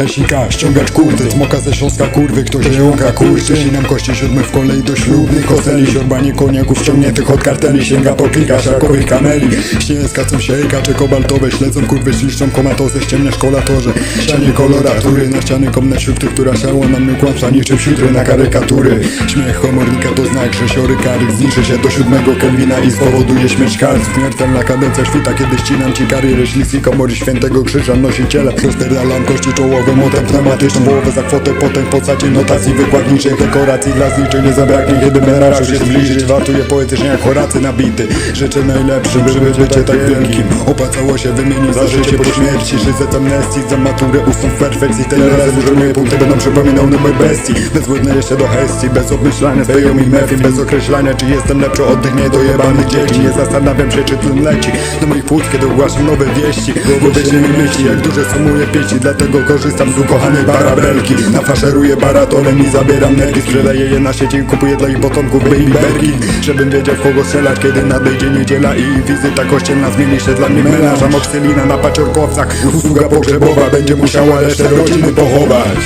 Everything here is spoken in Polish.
Esika, ściągać kurty Smoka ze Śląska kurwy, ktoś jąka kurczy. Ścinam kości siódmy w kolei do ślubnych Koseli, siorbanie koniaków ściągniętych od karteli. Sięga po kilka szakowych kameli. Śnie z kacą siejka czy kobaltowe Śledzą kurwy, śliszczą komatozę Ściemnia szkolatorze, ścianie koloratury Na ściany komne śrubty, która szała na mnie kłamstwa Niczym siutry na karykatury. Śmiech komornika to znak, że siory karych Zniszczy się do siódmego Kelvina i spowoduje śmierć kart Śmiertelna kadencja świta, kiedy ścinam ci karierę Śliski komory świętego krzyża nosiciela Rozpierdalam kości czołowe, motem pneumatyczną Połowę za kwotę, potem w postaci notacji wykładniczych Dekoracji dla zniczy nie zabraknie, kiedy menaż się zbliżyć Wartuje poetycznie jak Horacy nabity. Życzę najlepszym, żeby bycie tak wielkim. Opłacało się wymienić za życie po śmierci. Żyzec amnestii, za maturę ustąp w perfekcji. Tyle razy, że moje punkty będą przypominały numer bestii. Bezwodne jeszcze do hestii, bez obmyślania Speją mi mefim, bez określania Czy jestem lepszy od tych niedojebanych dzieci. Nie zastanawiam się, czy tlen leci. Do moich płuc, kiedy ogłaszam nowe wieści. Głowy się mi myśli, jak duże sumuję pieci Dlatego korzystam z ukochanej parabelki Nafaszeruję baratonem i zabieram nerki. Sprzedaję je na sieci kupuję dla ich potomków baby berki Żebym wiedział w kogo strzelać, kiedy nadejdzie niedziela I wizyta kościelna zmieni się dla mnie menaż Amoksylina na paciorkowcach. Usługa pogrzebowa będzie musiała resztę rodziny pochować